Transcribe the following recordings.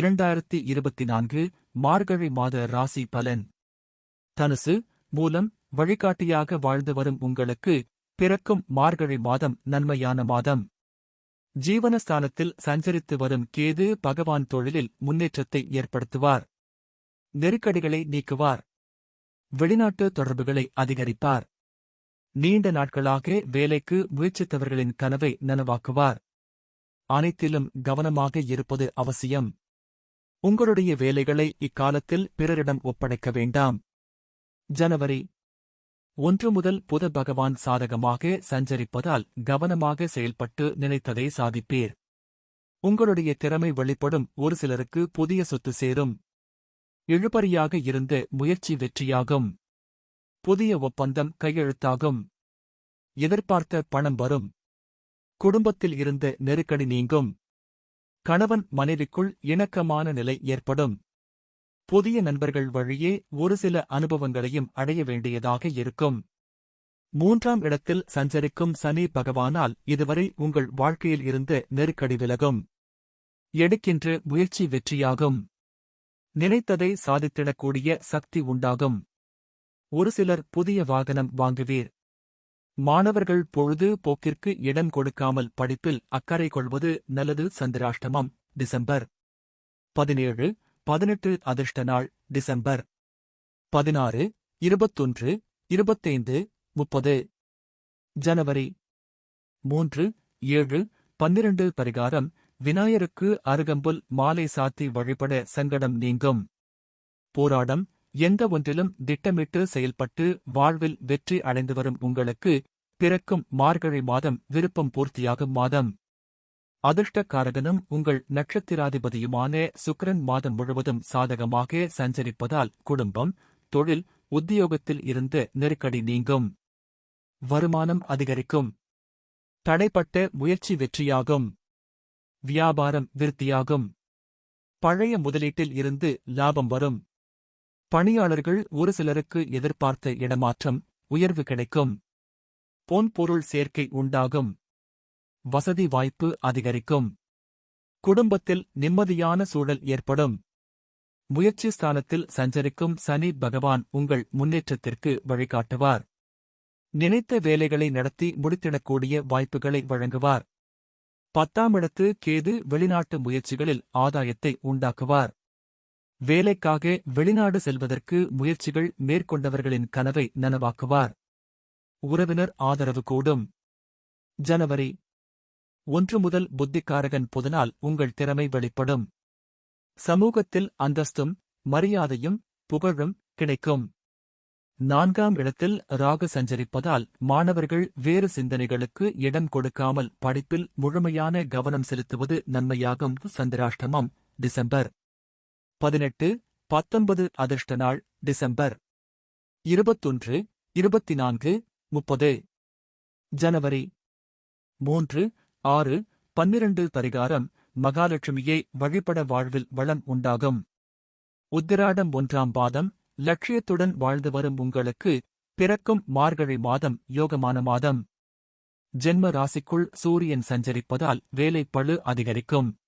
இரண்டாயிரத்தி இருபத்தி நான்கு மார்கழி மாத ராசி பலன். தனுசு மூலம் வழிகாட்டியாக வாழ்ந்து வரும் உங்களுக்கு பிறக்கும் மார்கழி மாதம் நன்மையான மாதம். ஜீவனஸ்தானத்தில் சஞ்சரித்து வரும் கேது பகவான் தொழிலில் முன்னேற்றத்தை ஏற்படுத்துவார். நெருக்கடிகளை நீக்குவார். வெளிநாட்டு தொடர்புகளை அதிகரிப்பார். நீண்ட நாட்களாக வேலைக்கு முயற்சித்தவர்களின் கனவை நனவாக்குவார். அனைத்திலும் கவனமாக இருப்பது அவசியம். உங்களுடைய வேலைகளை இக்காலத்தில் பிறரிடம் ஒப்படைக்க வேண்டாம். ஜனவரி ஒன்று முதல் புத பகவான் சாதகமாக சஞ்சரிப்பதால் கவனமாக செயல்பட்டு நினைத்ததை சாதிப்பீர். உங்களுடைய திறமை வெளிப்படும் ஒரு சிலருக்கு புதிய சொத்து சேரும். இழுபறியாக இருந்த முயற்சி வெற்றியாகும். புதிய ஒப்பந்தம் கையெழுத்தாகும். எதிர்பார்த்த பணம் வரும். குடும்பத்தில் இருந்த நெருக்கடி நீங்கும். கணவன் மனைவிக்குள் இணக்கமான நிலை ஏற்படும். புதிய நண்பர்கள் வழியே ஒரு சில அனுபவங்களையும் அடைய வேண்டியதாக இருக்கும். மூன்றாம் இடத்தில் சஞ்சரிக்கும் சனி பகவானால் இதுவரை உங்கள் வாழ்க்கையில் இருந்த நெருக்கடி விலகும். எடுக்கின்ற முயற்சி வெற்றியாகும். நினைத்ததை சாதித்திடக்கூடிய சக்தி உண்டாகும். ஒரு சிலர் புதிய வாகனம் வாங்குவீர். மாணவர்கள் பொழுது போக்கிற்கு இடம் கொடுக்காமல் படிப்பில் அக்கறை கொள்வது நல்லது. சந்திராஷ்டமம் டிசம்பர் பதினேழு பதினெட்டு அதிர்ஷ்ட நாள் டிசம்பர் பதினாறு இருபத்தொன்று இருபத்தைந்து முப்பது ஜனவரி மூன்று ஏழு பன்னிரண்டு பரிகாரம் விநாயருக்கு அருகம்புல் மாலை சாத்தி வழிபட சங்கடம் நீங்கும். போராடம் எந்த ஒன்றிலும் திட்டமிட்டு செயல்பட்டு வாழ்வில் வெற்றி அடைந்து வரும் உங்களுக்கு பிறக்கும் மார்கழி மாதம் விருப்பம் பூர்த்தியாகும் மாதம். அதிர்ஷ்டக்காரகனும் உங்கள் நட்சத்திராதிபதியுமான சுக்கரன் மாதம் முழுவதும் சாதகமாக சஞ்சரிப்பதால் குடும்பம் தொழில் உத்தியோகத்தில் இருந்து நெருக்கடி நீங்கும். வருமானம் அதிகரிக்கும். தடைப்பட்ட முயற்சி வெற்றியாகும். வியாபாரம் விருத்தியாகும். பழைய முதலீட்டில் இருந்து லாபம் வரும். பணியாளர்கள் ஒரு சிலருக்கு எதிர்பார்த்த இடமாற்றம் உயர்வு கிடைக்கும். பொன்பொருள் சேர்க்கை உண்டாகும். வசதி வாய்ப்பு அதிகரிக்கும். குடும்பத்தில் நிம்மதியான சூழல் ஏற்படும். முயற்சி ஸ்தானத்தில் சஞ்சரிக்கும் சனி பகவான் உங்கள் முன்னேற்றத்திற்கு வழிகாட்டுவார். நினைத்த வேலைகளை நடத்தி முடித்திடக்கூடிய வாய்ப்புகளை வழங்குவார். பத்தாம் இடத்து கேது வெளிநாட்டு முயற்சிகளில் ஆதாயத்தை உண்டாக்குவார். வேலைக்காக வெளிநாடு செல்வதற்கு முயற்சிகள் மேற்கொண்டவர்களின் கனவை நனவாக்குவார். உறவினர் ஆதரவு கூடும். ஜனவரி ஒன்று முதல் புத்திக்காரகன் புதனால் உங்கள் திறமை வெளிப்படும். சமூகத்தில் அந்தஸ்தும் மரியாதையும் புகழும் கிடைக்கும். நான்காம் இடத்தில் ராகு சஞ்சரிப்பதால் மாணவர்கள் வேறு சிந்தனைகளுக்கு இடம் கொடுக்காமல் படிப்பில் முழுமையான கவனம் செலுத்துவது நன்மையாகும். சந்திராஷ்டமம் டிசம்பர் பதினெட்டு பத்தொன்பது அதிர்ஷ்ட நாள் டிசம்பர். இருபத்தொன்று இருபத்தி நான்கு முப்பது. ஜனவரி. மூன்று ஆறு பன்னிரண்டு பரிகாரம் மகாலட்சுமியை வழிபட வாழ்வில் வளம் உண்டாகும். உத்திராடம் ஒன்றாம் பாதம் லட்சியத்துடன் வாழ்ந்து வரும் உங்களுக்கு பிறக்கும் மார்கழி மாதம் யோகமான மாதம். ஜென்ம ராசிக்குள் சூரியன் சஞ்சரிப்பதால் வேலை பழு அதிகரிக்கும்.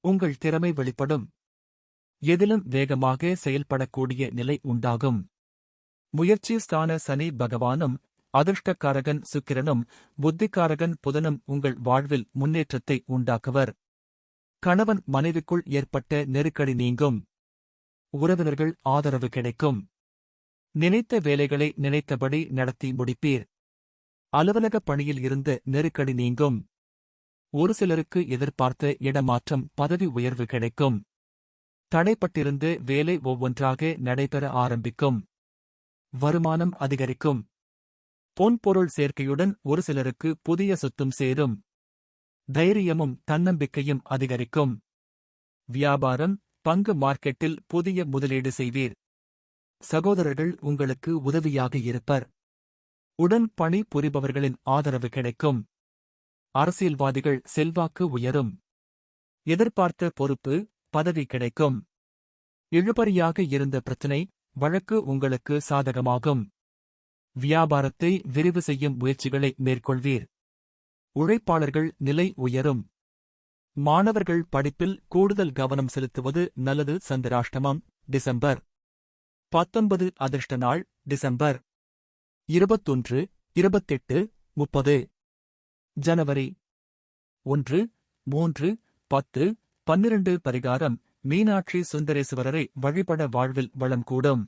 உங்கள் திறமை வெளிப்படும். எதிலும் வேகமாக செயல்படக்கூடிய நிலை உண்டாகும். முயற்சி ஸ்தான சனி பகவானும் அதிர்ஷ்டக்காரகன் சுக்கிரனும் புத்திக்காரகன் புதனும் உங்கள் வாழ்வில் முன்னேற்றத்தை உண்டாக்குவர். கணவன் மனைவிக்குள் ஏற்பட்ட நெருக்கடி நீங்கும். உறவினர்கள் ஆதரவு கிடைக்கும். நினைத்த வேலைகளை நினைத்தபடி நடத்தி முடிப்பீர். அலுவலக பணியில் இருந்த நெருக்கடி நீங்கும். ஒரு சிலருக்கு எதிர்பார்த்த இடமாற்றம் பதவி உயர்வு கிடைக்கும். தடைப்பட்டிருந்து வேலை ஒவ்வொன்றாக நடைபெற ஆரம்பிக்கும். வருமானம் அதிகரிக்கும். பொன்பொருள் சேர்க்கையுடன் ஒரு சிலருக்கு புதிய சொத்தும் சேரும். தைரியமும் தன்னம்பிக்கையும் அதிகரிக்கும். வியாபாரம் பங்கு மார்க்கெட்டில் புதிய முதலீடு செய்வீர். சகோதரர்கள் உங்களுக்கு உதவியாக இருப்பர். உடன் பணி புரிபவர்களின் ஆதரவு கிடைக்கும். அரசியல்வாதிகள் செல்வாக்கு உயரும். எதிர்பார்த்த பொறுப்பு பதவி கிடைக்கும். இழுபறியாக இருந்த பிரச்சினை வழக்கு உங்களுக்கு சாதகமாகும். வியாபாரத்தை விரிவு செய்யும் முயற்சிகளை மேற்கொள்வீர். உழைப்பாளர்கள் நிலை உயரும். மாணவர்கள் படிப்பில் கூடுதல் கவனம் செலுத்துவது நல்லது. சந்திராஷ்டமம் டிசம்பர் பத்தொன்பது அதிர்ஷ்ட நாள் டிசம்பர் இருபத்தொன்று இருபத்தெட்டு முப்பது ஜனவரி ஒன்று மூன்று பத்து பன்னிரண்டு பரிகாரம் மீனாட்சி சுந்தரேசுவரரை வழிபட வாழ்வில் வளம் கூடும்.